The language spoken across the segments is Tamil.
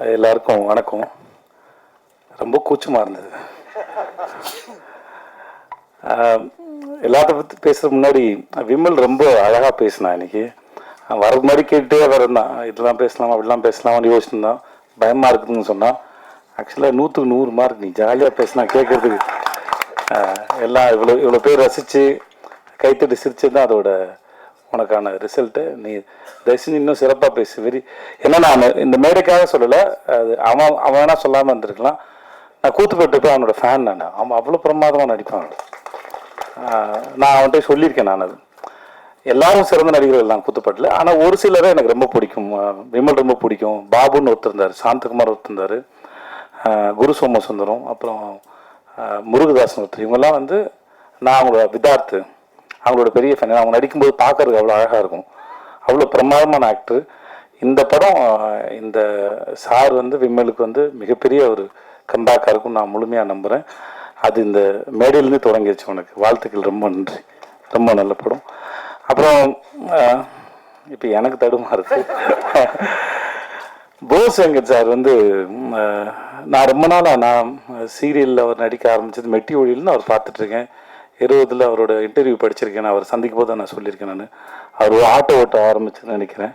எல்லாருக்கும் வணக்கம். ரொம்ப கூச்சமாக இருந்தது. எல்லாத்த பற்றி பேசுகிற முன்னாடி விமல் ரொம்ப அழகாக பேசினான் இன்னைக்கு. அவன் வர மாதிரி கேட்டே வரந்தான் இதெல்லாம் பேசலாம் அப்படிலாம் பேசலாம்னு யோசிச்சுருந்தான் பயமாக இருக்குதுன்னு சொன்னான். ஆக்சுவலாக நூற்றுக்கு நூறு மார்க் நீ ஜாலியாக பேசினா கேட்குறதுக்கு எல்லாம் இவ்வளோ இவ்வளோ பேர் ரசித்து கைத்தட்டி சிரிச்சது தான் அதோட உனக்கான ரிசல்ட்டு நீ தயவுசெஞ்சு இன்னும் சிறப்பாக பேசு. வெரி ஏன்னா நான் இந்த மேடைக்காக சொல்லலை அது அவன் அவன் வேணால் சொல்லாமல் இருந்திருக்கலாம். நான் கூத்துப்பட்டு போய் அவனோட ஃபேன் நான். அவன் அவ்வளோ பிரமாதமாக நடிப்பான் நான் அவன்கிட்ட சொல்லியிருக்கேன் நான் அது. எல்லாரும் சிறந்த நடிகர்கள் தான் கூத்துப்பட்டில். ஆனால் ஒரு சிலரை எனக்கு ரொம்ப பிடிக்கும். விமல் ரொம்ப பிடிக்கும். பாபுன்னு ஒருத்தர் இருந்தார் சாந்தகுமார் ஒருத்தர் இருந்தார். குரு சோமசுந்தரம் அப்புறம் முருகதாசன் ஒருத்தர். இவங்கெல்லாம் வந்து நான் அவங்களோட விதார்த்து. அவங்களோட பெரிய ஃபேன் அவங்க நடிக்கும்போது பார்க்கறதுக்கு அவ்வளோ அழகாக இருக்கும். அவ்வளோ பிரமாதமான ஆக்டர் இந்த படம் இந்த சார் வந்து விம்மலுக்கு வந்து மிகப்பெரிய ஒரு கம்பேக்காக இருக்கும் நான் முழுமையாக நம்புகிறேன் அது இந்த மேடையிலேருந்து தொடங்கிடுச்சு உனக்கு. வாழ்த்துக்கள். ரொம்ப நன்றி. ரொம்ப நல்ல படம். அப்புறம் இப்போ எனக்கு தடுமாறுது போஸ் வெங்கட் சார் வந்து நான் ரொம்ப நாளாக நான் சீரியலில் அவர் நடிக்க ஆரம்பிச்சது மெட்டி ஒழியில்னு அவர் பார்த்துட்ருக்கேன் இருபதில் அவரோட இன்டர்வியூ படிச்சிருக்கேன். நான் அவர் சந்திக்கும் போது நான் சொல்லியிருக்கேன் நான். அவர் ஆட்டோ ஓட்ட ஆரம்பிச்சுன்னு நினைக்கிறேன்.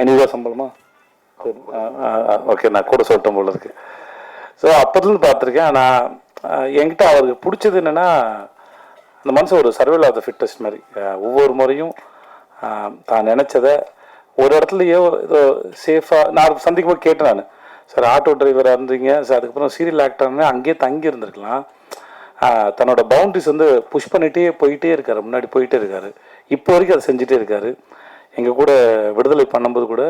ஐநூறுரூவா சம்பளமா? ஓகே நான் கூட சொல்லிட்டேன் போல இருக்கு. ஸோ அப்போதுலேருந்து பார்த்துருக்கேன். ஆனால் என்கிட்ட அவருக்கு பிடிச்சது என்னென்னா அந்த மனசு ஒரு சர்வேல் ஆஃப் த ஃபிட்டஸ்ட் மாதிரி. ஒவ்வொரு முறையும் தான் நினச்சதை ஒரு இடத்துலையோ ஏதோ சேஃபாக நான் சந்திக்கும் போது கேட்டேன் நான். சார் ஆட்டோ டிரைவராக இருந்தீங்க. சார் அதுக்கப்புறம் சீரியல் ஆக்டர்னு அங்கேயே தங்கி இருந்திருக்கலாம். தன்னோட பவுண்ட்ரிஸ் வந்து புஷ் பண்ணிகிட்டே போயிட்டே இருக்காரு. முன்னாடி போயிட்டே இருக்காரு. இப்போ வரைக்கும் அதை செஞ்சுட்டே இருக்காரு. எங்கள் கூட விடுதலை பண்ணும்போது கூட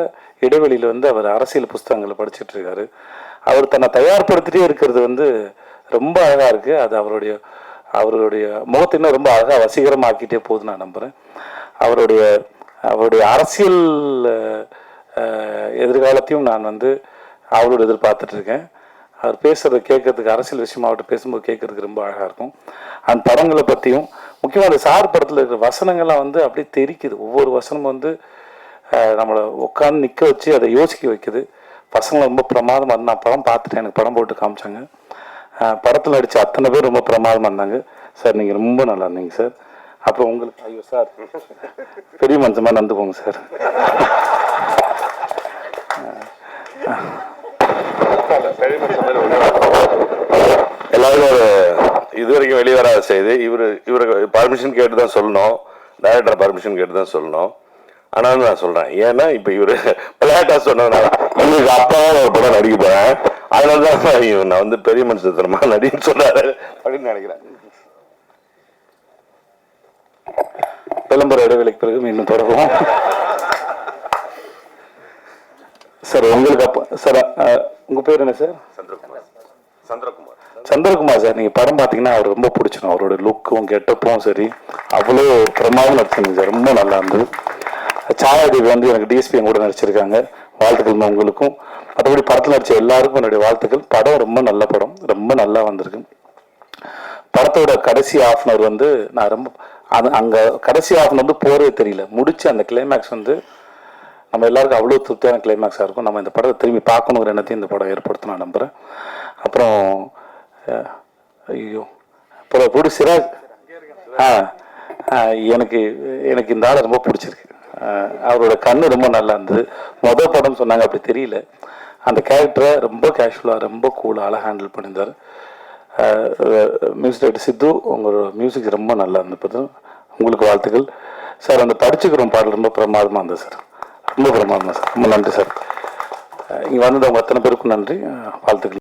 இடைவெளியில் வந்து அவர் அரசியல் புஸ்தகங்களை படிச்சுட்டு இருக்காரு. அவர் தன்னை தயார்படுத்திட்டே இருக்கிறது வந்து ரொம்ப அழகாக இருக்குது அது அவருடைய அவருடைய முகத்தை இன்னும் ரொம்ப அழகாக வசீகரமாக்கிட்டே போகுது நான் நம்புகிறேன் அவருடைய அவருடைய அரசியல் எதிர்காலத்தையும் நான் வந்து அவரோட எதிர்பார்த்துட்ருக்கேன் அவர் பேசுகிறத கேட்கறதுக்கு அரசியல் விஷயமா அவர்கிட்ட பேசும்போது கேட்கறதுக்கு ரொம்ப அழகாக இருக்கும். அந்த படங்களை பற்றியும் முக்கியமாக அந்த சார் படத்தில் இருக்கிற வசனங்கள்லாம் வந்து அப்படியே தெரிக்குது. ஒவ்வொரு வசனமும் வந்து நம்மளை உட்காந்து நிற்க வச்சு அதை யோசிக்க வைக்குது. பசங்களை ரொம்ப பிரமாதமாக இருந்து நான் படம் பார்த்துட்டேன் எனக்கு படம் போட்டு காமிச்சாங்க. படத்தில் நடித்த அத்தனை பேர் ரொம்ப பிரமாதமாக இருந்தாங்க. சார் நீங்கள் ரொம்ப நல்லா இருந்தீங்க சார். அப்புறம் உங்களுக்கு ஐயோ சார். பெரிய மனுஷன் மாதிரி நடந்து போங்க சார் எல்லாருக்கும் ஒரு இது வரைக்கும் வெளியே வராத செய்தி. இவர் இவருக்கு பர்மிஷன் கேட்டு தான் சொல்லணும். டைரக்டர் பர்மிஷன் கேட்டு தான் சொல்லணும் ஆனாலும் நான் சொல்றேன். ஏன்னா இப்ப இவரு விளையாட்டா சொன்னதுனால இவருக்கு அப்பாவும் ஒரு படம் நடிக்க போறேன். அதனால தான் இவன் நான் வந்து பெரிய மனுஷன் தரமா நடின்னு சொன்னாரு அப்படின்னு நினைக்கிறேன். விளம்பர இடைவெளிக்கு பிறகு மீண்டும் தொடருவோம். சார் உங்களுக்கு அப்போ சார் அஹ், உங்க பேர் என்ன சார்? சந்திரகுமார். சந்திரகுமார். சந்திரகுமார் சார் நீங்கள் படம் பார்த்தீங்கன்னா அவர் ரொம்ப பிடிச்சிடும் அவரோட லுக்கும் கெட்டப்பும் சரி அவ்வளோ பிரமாதம் நடிச்சிருந்தீங்க சார். ரொம்ப நல்லா இருந்தது. சாயாதேவி வந்து எனக்கு டிஎஸ்பி கூட நடிச்சிருக்காங்க. வாழ்த்துக்கள் உங்களுக்கும். மற்றபடி படத்தில் நடிச்ச எல்லாருக்கும் என்னுடைய வாழ்த்துக்கள். படம் ரொம்ப நல்ல படம். ரொம்ப நல்லா வந்திருக்கு. படத்தோட கடைசி ஆஃப் அன் வந்து நான் ரொம்ப அது அங்கே கடைசி ஆஃப் அன் வந்து போறே தெரியல. முடிச்சு அந்த கிளைமேக்ஸ் வந்து நம்ம எல்லாருக்கும் அவ்வளோ திருப்தியான கிளைமேக்ஸாக இருக்கும். நம்ம இந்த படத்தை திரும்பி பார்க்கணுங்கிற எண்ணத்தையும் இந்த படம் ஏற்படுத்தும் நான் நம்புகிறேன் அப்புறம் ஐயோ. அப்புறம் போடு சிராஜ் ஆ எனக்கு எனக்கு இந்த ஆளை ரொம்ப பிடிச்சிருக்கு. அவரோட கண்ணு ரொம்ப நல்லா இருந்தது. மொதல் படம் சொன்னாங்க அப்படி தெரியல. அந்த கேரக்டரை ரொம்ப கேஷுவலாக ரொம்ப கூலாக அழகாக ஹேண்டில் பண்ணியிருந்தார். மியூசிக் டைரக்டர் சித்து உங்களோட மியூசிக் ரொம்ப நல்லா இருந்தது உங்களுக்கு வாழ்த்துக்கள். சார் அந்த படிச்சுக்கிறோம் பாடல் ரொம்ப பிரமாதமாக இருந்தது சார். ரொம்ப பிரமாதமாக சார். ரொம்ப நன்றி சார். இங்கே வந்தது உங்கள் அத்தனை பேருக்கும் நன்றி. வாழ்த்துக்கள்.